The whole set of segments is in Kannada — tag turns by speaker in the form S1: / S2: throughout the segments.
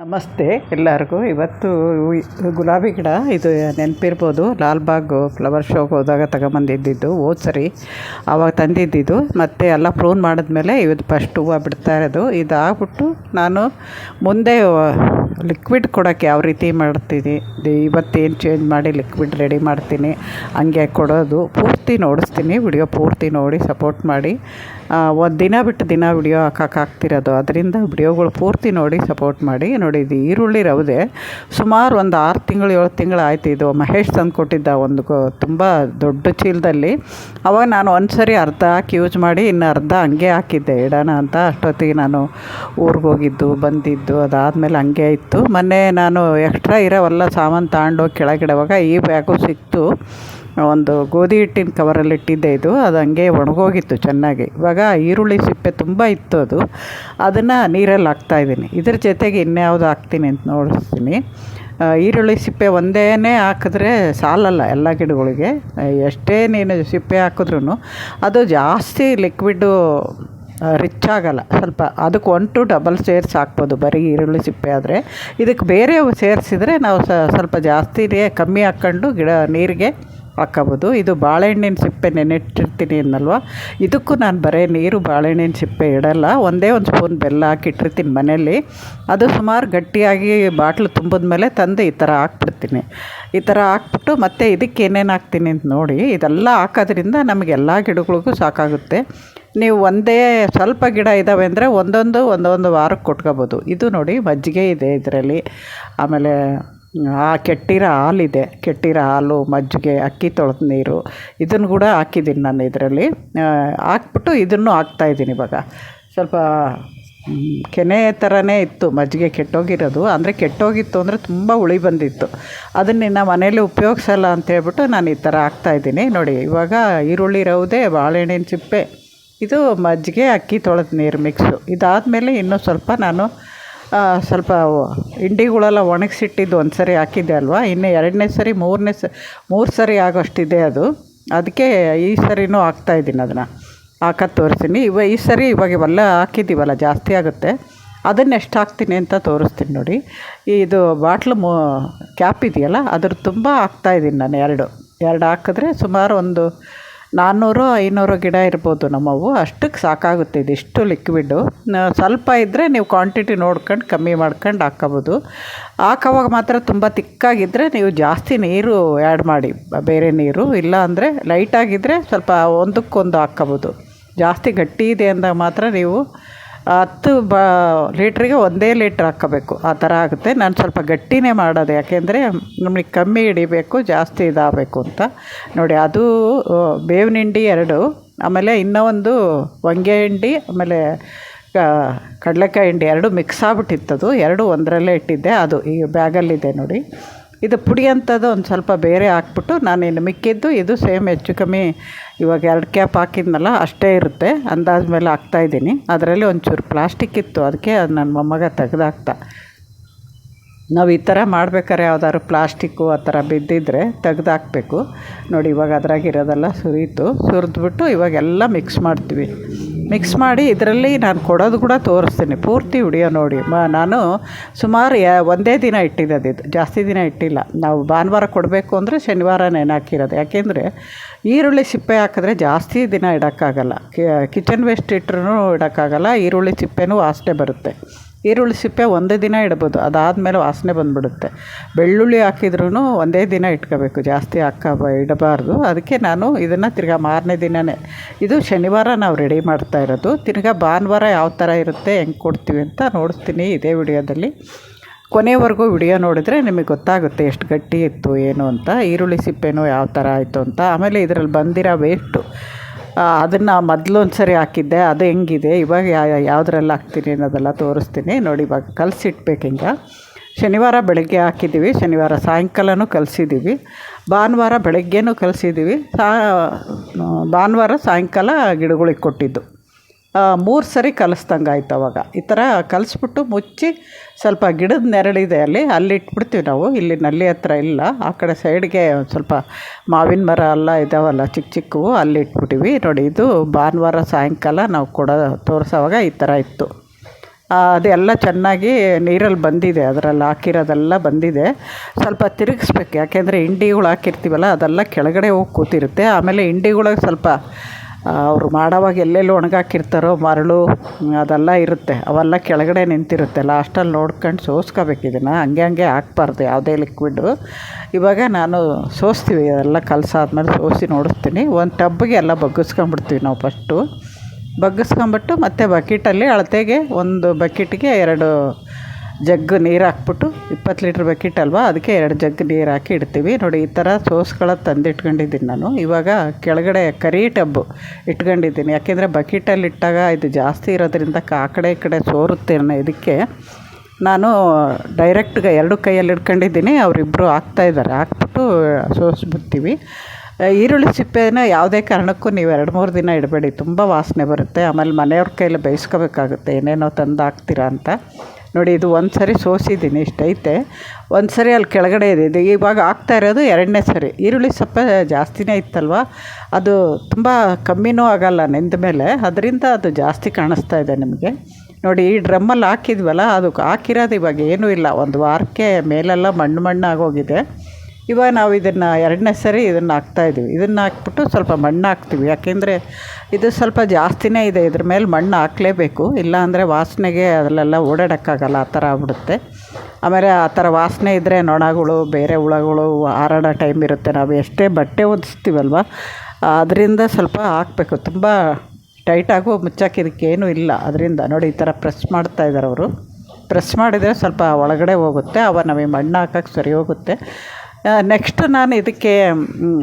S1: ನಮಸ್ತೆ ಎಲ್ಲರಿಗೂ. ಇವತ್ತು ಗುಲಾಬಿ ಗಿಡ, ಇದು ನೆನಪಿರ್ಬೋದು. ಲಾಲ್ಬಾಗ್ ಫ್ಲವರ್ ಶೋಗೆ ಹೋದಾಗ ತಗೊಂಬಂದಿದ್ದಿದ್ದು, ಹೋದ ಸರಿ ಆವಾಗ ತಂದಿದ್ದಿದ್ದು. ಮತ್ತು ಎಲ್ಲ ಪ್ರೂನ್ ಮಾಡಿದ್ಮೇಲೆ ಇವತ್ತು ಫಸ್ಟ್ ಹೂವು ಬಿಡ್ತಾ ಇರೋದು. ಇದಾಗ್ಬಿಟ್ಟು ನಾನು ಮುಂದೆ ಲಿಕ್ವಿಡ್ ಕೊಡೋಕ್ಕೆ ಯಾವ ರೀತಿ ಮಾಡ್ತೀನಿ ಇವತ್ತೇನು ಚೇಂಜ್ ಮಾಡಿ ಲಿಕ್ವಿಡ್ ರೆಡಿ ಮಾಡ್ತೀನಿ, ಹಂಗೆ ಕೊಡೋದು. ಪೂರ್ತಿ ನೋಡಿಸ್ತೀನಿ, ವಿಡಿಯೋ ಪೂರ್ತಿ ನೋಡಿ ಸಪೋರ್ಟ್ ಮಾಡಿ. ಒಂದು ದಿನ ಬಿಟ್ಟು ದಿನ ವಿಡಿಯೋ ಹಾಕಕ್ಕೆ ಆಗ್ತಿರೋದು. ಅದರಿಂದ ವಿಡಿಯೋಗಳು ಪೂರ್ತಿ ನೋಡಿ ಸಪೋರ್ಟ್ ಮಾಡಿ. ನೋಡಿ, ಇದು ಈರುಳ್ಳಿ ರವದೆ. ಸುಮಾರು ಒಂದು ಆರು ತಿಂಗಳು, ಏಳು ತಿಂಗಳು ಆಯ್ತು ಇದು. ಮಹೇಶ್ ತಂದು ಕೊಟ್ಟಿದ್ದ ಒಂದು ತುಂಬ ದೊಡ್ಡ ಚೀಲದಲ್ಲಿ. ಅವಾಗ ನಾನು ಒಂದು ಸರಿ ಅರ್ಧ ಹಾಕಿ ಯೂಸ್ ಮಾಡಿ, ಇನ್ನು ಅರ್ಧ ಹಂಗೆ ಹಾಕಿದ್ದೆ. ಇಡೋಣ ಅಂತ ಅಷ್ಟೊತ್ತಿಗೆ ನಾನು ಊರಿಗೆ ಹೋಗಿದ್ದು, ಬಂದಿದ್ದು, ಅದಾದಮೇಲೆ ಹಂಗೆ ಇತ್ತು. ಮೊನ್ನೆ ನಾನು ಎಕ್ಸ್ಟ್ರಾ ಇರೋವಲ್ಲ ಸಾಮಾನು ತಗೊಂಡೋಗಿ ಕೆಳಗಿಡುವಾಗ ಈ ಬ್ಯಾಗು ಸಿಕ್ತು. ಒಂದು ಗೋಧಿ ಹಿಟ್ಟಿನ ಕವರಲ್ಲಿ ಇಟ್ಟಿದ್ದೆ ಇದು. ಅದು ಹಂಗೆ ಒಣಗೋಗಿತ್ತು ಚೆನ್ನಾಗಿ. ಇವಾಗ ಈರುಳ್ಳಿ ಸಿಪ್ಪೆ ತುಂಬ ಇತ್ತು ಅದು. ಅದನ್ನು ನೀರಲ್ಲಿ ಹಾಕ್ತಾಯಿದ್ದೀನಿ ಇದ್ರ ಜೊತೆಗೆ ಇನ್ಯಾವುದು ಹಾಕ್ತೀನಿ ಅಂತ ನೋಡಿಸ್ತೀನಿ ಈರುಳ್ಳಿ ಸಿಪ್ಪೆ ಒಂದೇ ಹಾಕಿದ್ರೆ ಸಾಲಲ್ಲ ಎಲ್ಲ ಗಿಡಗಳಿಗೆ. ಎಷ್ಟೇ ನೀನು ಸಿಪ್ಪೆ ಹಾಕಿದ್ರೂ ಅದು ಜಾಸ್ತಿ ಲಿಕ್ವಿಡ್ಡು ರಿಚ್ ಆಗಲ್ಲ. ಸ್ವಲ್ಪ ಅದಕ್ಕೆ ಒನ್ ಟು ಡಬಲ್ ಸೇರ್ಸ್ ಹಾಕ್ಬೋದು. ಬರೀ ಈರುಳ್ಳಿ ಸಿಪ್ಪೆ ಆದರೆ. ಇದಕ್ಕೆ ಬೇರೆ ಸೇರಿಸಿದ್ರೆ ನಾವು ಸ್ವಲ್ಪ ಜಾಸ್ತಿನೇ ಕಮ್ಮಿ ಹಾಕ್ಕೊಂಡು ಗಿಡ ನೀರಿಗೆ ಹಾಕ್ಕೋಬೋದು ಇದು ಬಾಳೆಹಣ್ಣಿನ ಸಿಪ್ಪೆ ನೆನೆಟ್ಟಿರ್ತೀನಿ ಅನ್ನಲ್ವ? ಇದಕ್ಕೂ ನಾನು ಬರೀ ನೀರು ಬಾಳೆಹಣ್ಣಿನ ಸಿಪ್ಪೆ ಇಡಲ್ಲ. ಒಂದೇ ಒಂದು ಸ್ಪೂನ್ ಬೆಲ್ಲ ಹಾಕಿಟ್ಟಿರ್ತೀನಿ ಮನೆಯಲ್ಲಿ. ಅದು ಸುಮಾರು ಗಟ್ಟಿಯಾಗಿ ಬಾಟ್ಲು ತುಂಬಿದ ಮೇಲೆ ತಂದು ಈ ಥರ ಹಾಕ್ಬಿಡ್ತೀನಿ. ಈ ಥರ ಹಾಕ್ಬಿಟ್ಟು ಮತ್ತೆ ಇದಕ್ಕೆ ಏನೇನು ಹಾಕ್ತೀನಿ ಅಂತ ನೋಡಿ, ಇದೆಲ್ಲ ಹಾಕೋದ್ರಿಂದ ನಮಗೆಲ್ಲ ಗಿಡಗಳಿಗೂ ಸಾಕಾಗುತ್ತೆ. ನೀವು ಒಂದೇ ಸ್ವಲ್ಪ ಗಿಡ ಇದ್ದಾವೆ ಅಂದರೆ ಒಂದೊಂದು ಒಂದೊಂದು ವಾರಕ್ಕೆ ಕೊಟ್ಕೋಬೋದು. ಇದು ನೋಡಿ ಮಜ್ಜಿಗೆ ಇದೆ ಇದರಲ್ಲಿ. ಆಮೇಲೆ ಆ ಕೆಟ್ಟಿರೋ ಹಾಲಿದೆ ಕೆಟ್ಟಿರೋ ಹಾಲು, ಮಜ್ಜಿಗೆ, ಅಕ್ಕಿ ತೊಳೆದ ನೀರು. ಇದನ್ನು ಕೂಡ ಹಾಕಿದ್ದೀನಿ ನಾನು ಇದರಲ್ಲಿ. ಹಾಕ್ಬಿಟ್ಟು ಇದನ್ನು ಹಾಕ್ತಾಯಿದ್ದೀನಿ ಇವಾಗ. ಸ್ವಲ್ಪ ಕೆನೆ ಥರನೇ ಇತ್ತು. ಮಜ್ಜಿಗೆ ಕೆಟ್ಟೋಗಿರೋದು. ಅಂದರೆ ಕೆಟ್ಟೋಗಿತ್ತು ಅಂದರೆ ತುಂಬ ಹುಳಿ ಬಂದಿತ್ತು. ಅದನ್ನ ಇನ್ನು ಮನೇಲಿ ಉಪಯೋಗಿಸಲ್ಲ ಅಂತ ಹೇಳ್ಬಿಟ್ಟು ನಾನು ಈ ಥರ ಹಾಕ್ತಾಯಿದ್ದೀನಿ ನೋಡಿ, ಇವಾಗ ಈರುಳ್ಳಿ ರೌದೆ, ಬಾಳೆಹಣ್ಣಿನ ಸಿಪ್ಪೆ ಇದು ಮಜ್ಜಿಗೆ, ಅಕ್ಕಿ ತೊಳೆದ ನೀರು ಮಿಕ್ಸು ಇದಾದಮೇಲೆ ಇನ್ನೂ ಸ್ವಲ್ಪ ನಾನು ಸ್ವಲ್ಪ ಹಿಂಡಿಗಳೆಲ್ಲ ಒಣಗಿಸಿಟ್ಟಿದ್ದು ಒಂದು ಸರಿ ಹಾಕಿದ್ದೆ ಅಲ್ವಾ? ಇನ್ನು ಎರಡನೇ ಸರಿ, ಮೂರನೇ ಸ, ಮೂರು ಸರಿ ಆಗೋಷ್ಟಿದೆ ಅದು. ಅದಕ್ಕೆ ಈ ಸರಿನೂ ಹಾಕ್ತಾಯಿದ್ದೀನಿ ಅದನ್ನು. ಹಾಕೋದು ತೋರಿಸ್ತೀನಿ. ಇವ, ಈ ಸರಿ ಇವಾಗ ಇವೆಲ್ಲ ಹಾಕಿದ್ದೀವಲ್ಲ, ಜಾಸ್ತಿ ಆಗುತ್ತೆ. ಅದನ್ನು ಎಷ್ಟು ಹಾಕ್ತೀನಿ ಅಂತ ತೋರಿಸ್ತೀನಿ ನೋಡಿ. ಇದು ಬಾಟ್ಲು ಮೂ, ಕ್ಯಾಪ್ ಇದೆಯಲ್ಲ, ಅದ್ರ ತುಂಬ ಹಾಕ್ತಾಯಿದ್ದೀನಿ ನಾನು ಎರಡು. ಎರಡು ಹಾಕಿದ್ರೆ ಸುಮಾರು ಒಂದು ನಾನ್ನೂರು ಐನೂರು ಗಿಡ ಇರ್ಬೋದು ನಮ್ಮವು. ಅಷ್ಟಕ್ಕೆ ಸಾಕಾಗುತ್ತೆ ಇದಿಷ್ಟು ಲಿಕ್ವಿಡ್ಡು ನ- ಸ್ವಲ್ಪ ಇದ್ದರೆ ನೀವು ಕ್ವಾಂಟಿಟಿ ನೋಡ್ಕೊಂಡು ಕಮ್ಮಿ ಮಾಡ್ಕೊಂಡು ಹಾಕ್ಕೋಬೋದು ಹಾಕೋವಾಗ ಮಾತ್ರ ತುಂಬ ತಿಕ್ಕಾಗಿದ್ದರೆ ನೀವು ಜಾಸ್ತಿ ನೀರು ಆ್ಯಡ್ ಮಾಡಿ, ಬೇರೆ ನೀರು. ಇಲ್ಲ ಅಂದರೆ ಲೈಟಾಗಿದ್ದರೆ ಸ್ವಲ್ಪ ಒಂದಕ್ಕೊಂದು ಹಾಕ್ಕೋಬೋದು ಜಾಸ್ತಿ ಗಟ್ಟಿ ಇದೆ ಅಂದಾಗ ಮಾತ್ರ ನೀವು ಹತ್ತು ಬ ಲೀಟ್ರಿಗೆ ಒಂದೇ ಲೀಟ್ರ್ ಹಾಕಬೇಕು. ಆ ಥರ ಆಗುತ್ತೆ. ನಾನು ಸ್ವಲ್ಪ ಗಟ್ಟಿನೇ ಮಾಡೋದು. ಯಾಕೆಂದರೆ ನಮಗೆ ಕಮ್ಮಿ ಹಿಡಿಬೇಕು, ಜಾಸ್ತಿ ಇದಾಗಬೇಕು ಅಂತ. ನೋಡಿ, ಅದು ಬೇವಿನ ಹಿಂಡಿ ಎರಡು, ಆಮೇಲೆ ಇನ್ನೂ ಒಂದು ಹೊಂಗೆ ಹಿಂಡಿ ಆಮೇಲೆ ಕಡಲೆಕಾಯಿ ಹಿಂಡಿ ಎರಡು ಮಿಕ್ಸ್ ಆಗ್ಬಿಟ್ಟಿತ್ತದು. ಎರಡು ಒಂದರಲ್ಲೇ ಇಟ್ಟಿದ್ದೆ. ಅದು ಈ ಬ್ಯಾಗಲ್ಲಿದೆ ನೋಡಿ. ಇದು ಪುಡಿ ಅಂಥದ್ದು ಒಂದು ಸ್ವಲ್ಪ ಬೇರೆ ಹಾಕ್ಬಿಟ್ಟು ನಾನು ಇನ್ನು ಮಿಕ್ಕಿದ್ದು, ಇದು ಸೇಮ್ ಹೆಚ್ಚು ಕಮ್ಮಿ ಇವಾಗ ಎರಡು ಕ್ಯಾಪ್ ಹಾಕಿದ್ನಲ್ಲ, ಅಷ್ಟೇ ಇರುತ್ತೆ. ಅಂದಾಜ ಮೇಲೆ ಹಾಕ್ತಾಯಿದ್ದೀನಿ ಅದರಲ್ಲಿ ಒಂಚೂರು ಪ್ಲಾಸ್ಟಿಕ್ ಇತ್ತು, ಅದಕ್ಕೆ ಅದು ನನ್ನ ಮೊಮ್ಮಗ ತೆಗೆದಾಕ್ತಾ. ನಾವು ಈ ಥರ ಮಾಡ್ಬೇಕಾದ್ರೆ ಯಾವ್ದಾದ್ರು ಪ್ಲಾಸ್ಟಿಕ್ಕು ಆ ಥರ ಬಿದ್ದಿದ್ರೆ ತೆಗ್ದು ಹಾಕ್ಬೇಕು ನೋಡಿ, ಇವಾಗ ಅದ್ರಾಗಿರೋದೆಲ್ಲ ಸುರಿಯಿತು ಸುರಿದ್ಬಿಟ್ಟು ಇವಾಗೆಲ್ಲ ಮಿಕ್ಸ್ ಮಾಡ್ತೀವಿ. ಮಿಕ್ಸ್ ಮಾಡಿ ಇದರಲ್ಲಿ ನಾನು ಕೊಡೋದು ಕೂಡ ತೋರಿಸ್ತೀನಿ. ಪೂರ್ತಿ ವಿಡಿಯೋ ನೋಡಿ. ಮ, ನಾನು ಸುಮಾರು ಒಂದೇ ದಿನ ಇಟ್ಟಿದ್ದು ಇದು. ಜಾಸ್ತಿ ದಿನ ಇಟ್ಟಿಲ್ಲ. ನಾವು ಭಾನುವಾರ ಕೊಡಬೇಕು ಅಂದರೆ ಶನಿವಾರ ನೆನಾಕಿರೋದು ಯಾಕೆಂದರೆ ಈರುಳ್ಳಿ ಸಿಪ್ಪೆ ಹಾಕಿದ್ರೆ ಜಾಸ್ತಿ ದಿನ ಇಡೋಕ್ಕಾಗಲ್ಲ. Kitchen waste ಇಟ್ರೂ ಇಡೋಕ್ಕಾಗಲ್ಲ. ಈರುಳ್ಳಿ ಸಿಪ್ಪೆನೂ ವಾಸನೆ ಬರುತ್ತೆ. ಈರುಳ್ಳಿ ಸಿಪ್ಪೆ ಒಂದೇ ದಿನ ಇಡ್ಬೋದು, ಅದಾದಮೇಲೆ ವಾಸನೆ ಬಂದುಬಿಡುತ್ತೆ. ಬೆಳ್ಳುಳ್ಳಿ ಹಾಕಿದ್ರೂ ಒಂದೇ ದಿನ ಇಟ್ಕೋಬೇಕು, ಜಾಸ್ತಿ ಹಾಕ ಇಡಬಾರ್ದು. ಅದಕ್ಕೆ ನಾನು ಇದನ್ನು ತಿರ್ಗಾ ಮಾರನೇ ದಿನವೇ ಇದು ಶನಿವಾರ ನಾವು ರೆಡಿ ಮಾಡ್ತಾ ಇರೋದು. ತಿರ್ಗಾ ಭಾನುವಾರ ಯಾವ ಥರ ಇರುತ್ತೆ ಹೆಂಗೆ ಕೊಡ್ತೀವಿ ಅಂತ ನೋಡಿಸ್ತೀನಿ ಇದೇ ವಿಡಿಯೋದಲ್ಲಿ. ಕೊನೆವರೆಗೂ ವಿಡಿಯೋ ನೋಡಿದರೆ ನಿಮಗೆ ಗೊತ್ತಾಗುತ್ತೆ ಎಷ್ಟು ಗಟ್ಟಿ ಇತ್ತು, ಏನು ಅಂತ, ಈರುಳ್ಳಿ ಸಿಪ್ಪೆನೂ ಯಾವ ಥರ ಆಯಿತು ಅಂತ. ಆಮೇಲೆ ಇದರಲ್ಲಿ ಬಂದಿರೋ ವೇಸ್ಟು ಅದನ್ನು ಮೊದಲು ಒಂದು ಸರಿ ಹಾಕಿದ್ದೆ, ಅದು ಹೆಂಗಿದೆ, ಇವಾಗ ಯಾವುದ್ರಲ್ಲಿ ಹಾಕ್ತೀನಿ ಅನ್ನೋದೆಲ್ಲ ತೋರಿಸ್ತೀನಿ. ನೋಡಿ, ಇವಾಗ ಕಲಸಿಟ್ಬೇಕು ಹಿಂಗೆ ಶನಿವಾರ ಬೆಳಗ್ಗೆ ಹಾಕಿದ್ದೀವಿ, ಶನಿವಾರ ಸಾಯಂಕಾಲನೂ ಕಲಸಿದ್ದೀವಿ, ಭಾನುವಾರ ಬೆಳಗ್ಗೆನೂ ಕಲಸಿದ್ದೀವಿ, ಸಾ, ಭಾನುವಾರ ಸಾಯಂಕಾಲ ಗಿಡಗಳಿಗೆ ಕೊಟ್ಟಿದ್ದು. ಮೂರು ಸರಿ ಕಲಿಸ್ದಂಗೆ ಆಯ್ತು ಅವಾಗ. ಈ ಥರ ಕಲಿಸ್ಬಿಟ್ಟು ಮುಚ್ಚಿ ಸ್ವಲ್ಪ ಗಿಡದ ನೆರಳಿದೆ ಅಲ್ಲಿ ಅಲ್ಲಿ ಇಟ್ಬಿಡ್ತೀವಿ ನಾವು. ಇಲ್ಲಿ ನಲ್ಲಿ ಹತ್ರ ಇಲ್ಲ. ಆ ಕಡೆ ಸೈಡ್ಗೆ ಒಂದು ಸ್ವಲ್ಪ ಮಾವಿನ ಮರ ಎಲ್ಲ ಇದಾವಲ್ಲ ಚಿಕ್ಕ ಚಿಕ್ಕವು ಅಲ್ಲಿ ಇಟ್ಬಿಟ್ಟಿವಿ. ನೋಡಿ, ಇದು ಭಾನುವಾರ ಸಾಯಂಕಾಲ ನಾವು ಕೊಡೋ, ತೋರಿಸೋವಾಗ ಈ ಥರ ಇತ್ತು. ಅದೆಲ್ಲ ಚೆನ್ನಾಗಿ ನೀರಲ್ಲಿ ಬಂದಿದೆ. ಅದರಲ್ಲಿ ಹಾಕಿರೋದೆಲ್ಲ ಬಂದಿದೆ. ಸ್ವಲ್ಪ ತಿರುಗಿಸ್ಬೇಕು. ಯಾಕೆಂದರೆ ಹಿಂಡಿಗಳು ಹಾಕಿರ್ತೀವಲ್ಲ, ಅದೆಲ್ಲ ಕೆಳಗಡೆ ಹೋಗಿ ಕೂತಿರುತ್ತೆ. ಆಮೇಲೆ ಹಿಂಡಿಗಳಿಗೆ ಸ್ವಲ್ಪ ಅವರು ಮಾಡೋವಾಗ ಎಲ್ಲೆಲ್ಲಿ ಒಣಗಾಕಿರ್ತಾರೋ ಮರಳು ಅದೆಲ್ಲ ಇರುತ್ತೆ. ಅವೆಲ್ಲ ಕೆಳಗಡೆ ನಿಂತಿರುತ್ತೆ. ಲಾಸ್ಟಲ್ಲಿ ನೋಡ್ಕೊಂಡು ಸೋಸ್ಕೋಬೇಕು ಇದನ್ನು. ಹಂಗೆ ಹಂಗೆ ಹಾಕ್ಬಾರ್ದು. ಯಾವುದೇ ಲಿಕ್ವಿಡು ಇವಾಗ ನಾನು ಸೋಸ್ತೀವಿ. ಅದೆಲ್ಲ ಕಲಸಾದ್ಮೇಲೆ ಸೋಸಿ ನೋಡಿಸ್ತೀನಿ. ಒಂದು ಟಬ್ಬಿಗೆ ಎಲ್ಲ ಬಗ್ಗಿಸ್ಕೊಂಬಿಡ್ತೀವಿ ನಾವು ಫಸ್ಟು ಬಗ್ಗಿಸ್ಕೊಂಬಿಟ್ಟು ಮತ್ತೆ ಬಕೆಟಲ್ಲಿ ಅಳತೆಗೆ ಒಂದು ಬಕೆಟ್ಗೆ ಎರಡು ಜಗ್ ನೀರು ಹಾಕ್ಬಿಟ್ಟು ಇಪ್ಪತ್ತು ಲೀಟ್ರ್ ಬಕೆಟ್ ಅಲ್ವಾ ಅದಕ್ಕೆ ಎರಡು ಜಗ್ ನೀರು ಹಾಕಿ ಇಡ್ತೀವಿ. ನೋಡಿ, ಈ ಥರ ಸೋಸ್ಗಳ ತಂದಿಟ್ಕೊಂಡಿದ್ದೀನಿ ನಾನು. ಇವಾಗ ಕೆಳಗಡೆ ಕರಿ ಟಬ್ಬು ಇಟ್ಕೊಂಡಿದ್ದೀನಿ. ಯಾಕೆಂದರೆ ಬಕೆಟಲ್ಲಿ ಇಟ್ಟಾಗ ಇದು ಜಾಸ್ತಿ ಇರೋದ್ರಿಂದ ಆ ಕಡೆ ಈ ಕಡೆ ಸೋರುತ್ತೆ ಅನ್ನೋ ಇದಕ್ಕೆ ನಾನು ಡೈರೆಕ್ಟ್ಗೆ ಎರಡು ಕೈಯಲ್ಲಿ ಇಟ್ಕೊಂಡಿದ್ದೀನಿ. ಅವರಿಬ್ಬರು ಹಾಕ್ತಾಯಿದ್ದಾರೆ ಹಾಕ್ಬಿಟ್ಟು ಸೋಸ್ಬಿಡ್ತೀವಿ. ಈರುಳ್ಳಿ ಸಿಪ್ಪೆನ ಯಾವುದೇ ಕಾರಣಕ್ಕೂ ನೀವು ಎರಡು ಮೂರು ದಿನ ಇಡಬೇಡಿ. ತುಂಬ ವಾಸನೆ ಬರುತ್ತೆ. ಆಮೇಲೆ ಮನೆಯವ್ರ ಕೈಯಲ್ಲಿ ಬೇಯಿಸ್ಕೋಬೇಕಾಗುತ್ತೆ. ಏನೇನೋ ತಂದು ಹಾಕ್ತೀರಾ ಅಂತ. ನೋಡಿ, ಇದು ಒಂದು ಸರಿ ಸೋಸಿದ್ದೀನಿ, ಇಷ್ಟೈತೆ. ಒಂದು ಸರಿ ಅಲ್ಲಿ ಕೆಳಗಡೆ ಇದೆ. ಇವಾಗ ಆಗ್ತಾ ಇರೋದು ಎರಡನೇ ಸರಿ. ಈರುಳ್ಳಿ ಸೊಪ್ಪೆ ಜಾಸ್ತಿನೇ ಇತ್ತಲ್ವ? ಅದು ತುಂಬ ಕಮ್ಮಿನೂ ಆಗಲ್ಲ ನೆಂದ ಮೇಲೆ. ಅದರಿಂದ ಅದು ಜಾಸ್ತಿ ಕಾಣಿಸ್ತಾ ಇದೆ ನಿಮಗೆ. ನೋಡಿ, ಈ ಡ್ರಮ್ಮಲ್ಲಿ ಹಾಕಿದ್ವಲ್ಲ, ಅದು ಹಾಕಿರೋದು ಇವಾಗ ಏನೂ ಇಲ್ಲ. ಒಂದು ವಾರಕ್ಕೆ ಮೇಲೆಲ್ಲ ಮಣ್ಣು ಮಣ್ಣು ಆಗೋಗಿದೆ ಇವಾಗ ನಾವು ಇದನ್ನು ಎರಡನೇ ಸರಿ ಇದನ್ನು ಹಾಕ್ತಾಯಿದ್ದೀವಿ ಇದನ್ನು ಹಾಕ್ಬಿಟ್ಟು ಸ್ವಲ್ಪ ಮಣ್ಣು ಹಾಕ್ತೀವಿ. ಯಾಕೆಂದರೆ ಇದು ಸ್ವಲ್ಪ ಜಾಸ್ತಿನೇ ಇದೆ. ಇದ್ರ ಮೇಲೆ ಮಣ್ಣು ಹಾಕಲೇಬೇಕು. ಇಲ್ಲಾಂದರೆ ವಾಸನೆಗೆ ಅದರಲ್ಲೆಲ್ಲ ಓಡಾಡೋಕ್ಕಾಗಲ್ಲ. ಆ ಥರ ಆಗ್ಬಿಡುತ್ತೆ. ಆಮೇಲೆ ಆ ಥರ ವಾಸನೆ ಇದ್ದರೆ ನೊಣಗಳು, ಬೇರೆ ಹುಳಗಳು ಹಾರಾಡೋ ಟೈಮ್ ಇರುತ್ತೆ. ನಾವು ಎಷ್ಟೇ ಬಟ್ಟೆ ಒದಿಸ್ತೀವಲ್ವ ಅದರಿಂದ ಸ್ವಲ್ಪ ಹಾಕಬೇಕು. ತುಂಬ ಟೈಟಾಗೂ ಮುಚ್ಚಾಕಿದಕ್ಕೇನೂ ಇಲ್ಲ. ಅದರಿಂದ ನೋಡಿ ಈ ಥರ ಪ್ರೆಸ್ ಮಾಡ್ತಾ ಇದ್ದಾರೆ ಅವರು. ಪ್ರೆಸ್ ಮಾಡಿದರೆ ಸ್ವಲ್ಪ ಒಳಗಡೆ ಹೋಗುತ್ತೆ. ಅವಾಗ ನಮಗೆ ಮಣ್ಣು ಹಾಕಕ್ಕೆ ಸರಿ ಹೋಗುತ್ತೆ. ನೆಕ್ಸ್ಟ್ ನಾನು ಇದಕ್ಕೆ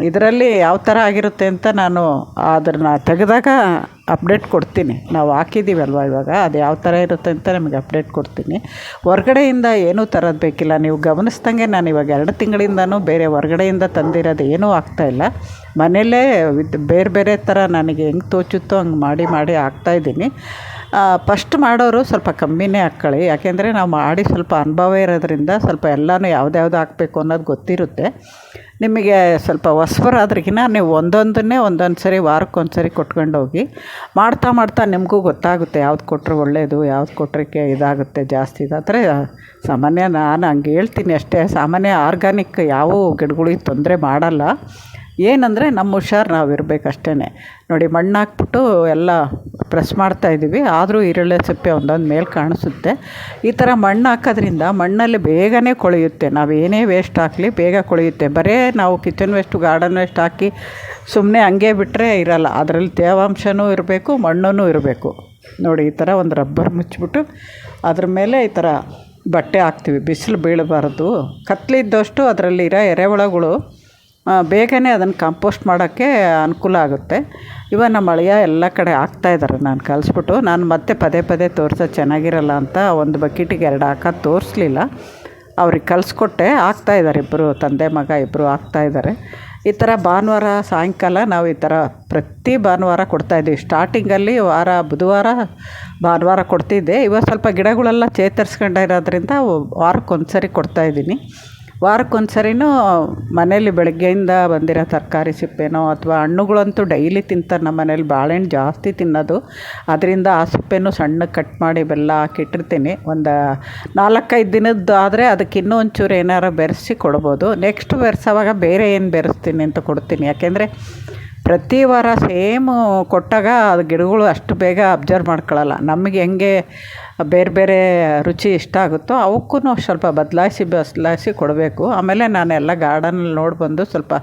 S1: ಇದರಲ್ಲಿ ಯಾವ ಥರ ಆಗಿರುತ್ತೆ ಅಂತ ನಾನು ಅದನ್ನು ತೆಗೆದಾಗ ಅಪ್ಡೇಟ್ ಕೊಡ್ತೀನಿ. ನಾವು ಹಾಕಿದ್ದೀವಲ್ವ ಇವಾಗ? ಅದು ಯಾವ ಥರ ಇರುತ್ತೆ ಅಂತ ನಿಮಗೆ ಅಪ್ಡೇಟ್ ಕೊಡ್ತೀನಿ. ಹೊರ್ಗಡೆಯಿಂದ ಏನೂ ತರೋದು ಬೇಕಿಲ್ಲ. ನೀವು ಗಮನಿಸ್ದಂಗೆ ನಾನು ಇವಾಗ ಎರಡು ತಿಂಗಳಿಂದನೂ ಬೇರೆ ಹೊರ್ಗಡೆಯಿಂದ ತಂದಿರೋದು ಏನೂ ಆಗ್ತಾಯಿಲ್ಲ ಮನೆಯಲ್ಲೇ ವಿತ್ ಬೇರೆ ಬೇರೆ ಥರ ನನಗೆ ಹೆಂಗೆ ತೋಚುತ್ತೋ ಹಂಗೆ ಮಾಡಿ ಮಾಡಿ ಹಾಕ್ತಾಯಿದ್ದೀನಿ ಫಸ್ಟ್ ಮಾಡೋರು ಸ್ವಲ್ಪ ಕಮ್ಮಿನೇ ಹಾಕ್ಕೊಳ್ಳಿ ಯಾಕೆಂದರೆ ನಾವು ಮಾಡಿ ಸ್ವಲ್ಪ ಅನುಭವ ಇರೋದ್ರಿಂದ ಸ್ವಲ್ಪ ಎಲ್ಲನೂ ಯಾವ್ದ್ಯಾವ್ದು ಹಾಕಬೇಕು ಅನ್ನೋದು ಗೊತ್ತಿರುತ್ತೆ. ನಿಮಗೆ ಸ್ವಲ್ಪ ಹೊಸ್ಬರಾದ್ರಿಗಿನ ನೀವು ಒಂದೊಂದನ್ನೇ ಒಂದೊಂದು ಸರಿ ವಾರಕ್ಕೊಂದ್ಸರಿ ಒಂದು ಸರಿ ಕೊಟ್ಕೊಂಡು ಹೋಗಿ ಮಾಡ್ತಾ ಮಾಡ್ತಾ ನಿಮಗೂ ಗೊತ್ತಾಗುತ್ತೆ ಯಾವ್ದು ಕೊಟ್ಟರೆ ಒಳ್ಳೆಯದು ಯಾವ್ದು ಕೊಟ್ಟರೆ ಇದಾಗುತ್ತೆ ಜಾಸ್ತಿ ಇದಾದರೆ ಸಾಮಾನ್ಯ ನಾನು ಹಂಗೆ ಹೇಳ್ತೀನಿ ಅಷ್ಟೇ. ಸಾಮಾನ್ಯ ಆರ್ಗಾನಿಕ್ ಯಾವ ಗಿಡಗಳಿಗೆ ತೊಂದರೆ ಮಾಡಲ್ಲ. ಏನಂದರೆ ನಮ್ಮ ಹುಷಾರು ನಾವು ಇರಬೇಕಷ್ಟೇ ನೋಡಿ ಮಣ್ಣು ಹಾಕ್ಬಿಟ್ಟು ಎಲ್ಲ ಪ್ರೆಸ್ ಮಾಡ್ತಾಯಿದ್ದೀವಿ ಆದರೂ ಈರುಳ್ಳಿ ಸಿಪ್ಪೆ ಒಂದೊಂದು ಮೇಲೆ ಕಾಣಿಸುತ್ತೆ. ಈ ಥರ ಮಣ್ಣು ಹಾಕೋದ್ರಿಂದ ಮಣ್ಣಲ್ಲಿ ಬೇಗನೆ ಕೊಳೆಯುತ್ತೆ. ನಾವು ಏನೇ ವೇಸ್ಟ್ ಹಾಕಲಿ ಬೇಗ ಕೊಳೆಯುತ್ತೆ. ಬರೇ ನಾವು ಕಿಚನ್ ವೇಸ್ಟು ಗಾರ್ಡನ್ ವೇಸ್ಟ್ ಹಾಕಿ ಸುಮ್ಮನೆ ಹಂಗೆ ಬಿಟ್ಟರೆ ಇರಲ್ಲ. ಅದರಲ್ಲಿ ತೇವಾಂಶನೂ ಇರಬೇಕು ಮಣ್ಣೂ ಇರಬೇಕು. ನೋಡಿ ಈ ಥರ ಒಂದು ರಬ್ಬರ್ ಮುಚ್ಚಿಬಿಟ್ಟು ಅದ್ರ ಮೇಲೆ ಈ ಥರ ಬಟ್ಟೆ ಹಾಕ್ತೀವಿ. ಬಿಸಿಲು ಬೀಳಬಾರ್ದು. ಕತ್ಲಿದ್ದಷ್ಟು ಅದರಲ್ಲಿರೋ ಎರೆಹುಳಗಳು ಬೇಗನೆ ಅದನ್ನು ಕಾಂಪೋಸ್ಟ್ ಮಾಡೋಕ್ಕೆ ಅನುಕೂಲ ಆಗುತ್ತೆ. ಇವಾಗ ನಮ್ಮ ಅಳಿಯ ಎಲ್ಲ ಕಡೆ ಹಾಕ್ತಾಯಿದ್ದಾರೆ ನಾನು ಕಲಿಸ್ಬಿಟ್ಟು. ನಾನು ಮತ್ತೆ ಪದೇ ಪದೇ ತೋರ್ಸೋದು ಚೆನ್ನಾಗಿರಲ್ಲ ಅಂತ ಒಂದು ಬಕೆಟಿಗೆ ಎರಡು ಹಾಕೋದು ತೋರಿಸ್ಲಿಲ್ಲ. ಅವ್ರಿಗೆ ಕಲಿಸ್ಕೊಟ್ಟೆ ಹಾಕ್ತಾಯಿದ್ದಾರೆ ಇಬ್ಬರು ತಂದೆ ಮಗ ಇಬ್ಬರು ಹಾಕ್ತಾಯಿದ್ದಾರೆ ಈ ಥರ ಭಾನುವಾರ, ಸಾಯಂಕಾಲ ನಾವು ಈ ಥರ ಪ್ರತಿ ಭಾನುವಾರ ಕೊಡ್ತಾಯಿದ್ದೀವಿ ಸ್ಟಾರ್ಟಿಂಗಲ್ಲಿ ವಾರ, ಬುಧವಾರ ಭಾನುವಾರ ಕೊಡ್ತಿದ್ದೆ. ಇವಾಗ ಸ್ವಲ್ಪ ಗಿಡಗಳೆಲ್ಲ ಚೇತರಿಸ್ಕೊಂಡಿರೋದ್ರಿಂದ ವಾರಕ್ಕೊಂದು ಸರಿ ಕೊಡ್ತಾಯಿದ್ದೀನಿ ವಾರಕ್ಕೊಂದು ಸರಿನೂ ಮನೇಲಿ ಬೆಳಗ್ಗೆಯಿಂದ ಬಂದಿರೋ ತರಕಾರಿ ಸಿಪ್ಪೆನೋ ಅಥವಾ ಹಣ್ಣುಗಳಂತೂ ಡೈಲಿ ತಿಂತಾರೆ, ನಮ್ಮ ಮನೇಲಿ ಬಾಳೆಹಣ್ಣು ಜಾಸ್ತಿ ತಿನ್ನೋದು. ಅದರಿಂದ ಆ ಸಿಪ್ಪೆನೂ ಸಣ್ಣಗೆ ಕಟ್ ಮಾಡಿ ಬೆಲ್ಲ ಹಾಕಿಟ್ಟಿರ್ತೀನಿ. ಒಂದು ನಾಲ್ಕೈದು ದಿನದ್ದು ಆದರೆ ಅದಕ್ಕೆ ಇನ್ನೂ ಒಂಚೂರು ಏನಾರು ಬೆರೆಸಿ ಕೊಡ್ಬೋದು. ನೆಕ್ಸ್ಟ್ ಬೆರೆಸೋವಾಗ ಬೇರೆ ಏನು ಬೆರೆಸ್ತೀನಿ ಅಂತ ಕೊಡ್ತೀನಿ. ಯಾಕೆಂದರೆ ಪ್ರತಿ ವಾರ ಸೇಮು ಕೊಟ್ಟಾಗ ಅದು ಗಿಡಗಳು ಅಷ್ಟು ಬೇಗ ಅಬ್ಸರ್ವ್ ಮಾಡ್ಕೊಳ್ಳಲ್ಲ. ನಮಗೆ ಹೆಂಗೆ ಬೇರೆ ಬೇರೆ ರುಚಿ ಇಷ್ಟ ಆಗುತ್ತೋ ಅವಕ್ಕೂ ಸ್ವಲ್ಪ ಬದಲಾಯಿಸಿ ಬದಲಾಯಿಸಿ ಕೊಡಬೇಕು. ಆಮೇಲೆ ನಾನೆಲ್ಲ ಗಾರ್ಡನಲ್ಲಿ ನೋಡಿ ಬಂದು ಸ್ವಲ್ಪ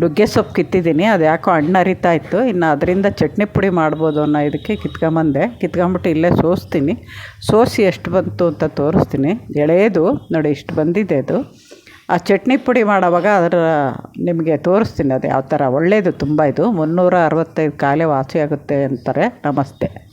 S1: ನುಗ್ಗೆ ಸೊಪ್ಪು ಕಿತ್ತಿದ್ದೀನಿ. ಅದು ಯಾಕೋ ಹಣ್ಣು ಹರಿತಾ ಇತ್ತು. ಇನ್ನು ಅದರಿಂದ ಚಟ್ನಿ ಪುಡಿ ಮಾಡ್ಬೋದು ಅನ್ನೋ ಇದಕ್ಕೆ ಕಿತ್ಕೊಂಬಂದೆ. ಕಿತ್ಕೊಂಬಿಟ್ಟು ಇಲ್ಲೇ ಸೋಸ್ತೀನಿ. ಸೋಸಿ ಎಷ್ಟು ಬಂತು ಅಂತ ತೋರಿಸ್ತೀನಿ. ಎಳೆಯದು. ನೋಡಿ ಇಷ್ಟು ಬಂದಿದೆ ಅದು. ಆ ಚಟ್ನಿ ಪುಡಿ ಮಾಡೋವಾಗ ಅದರ ನಿಮಗೆ ತೋರಿಸ್ತೀನಿ, ಅದು ಯಾವ ಥರ ಒಳ್ಳೆಯದು ತುಂಬ ಇದು. ಮುನ್ನೂರ ಅರವತ್ತೈದು ಕಾಯಿಲೆ ವಾಸಿಯಾಗುತ್ತೆ ಅಂತಾರೆ, ನಮಸ್ತೆ.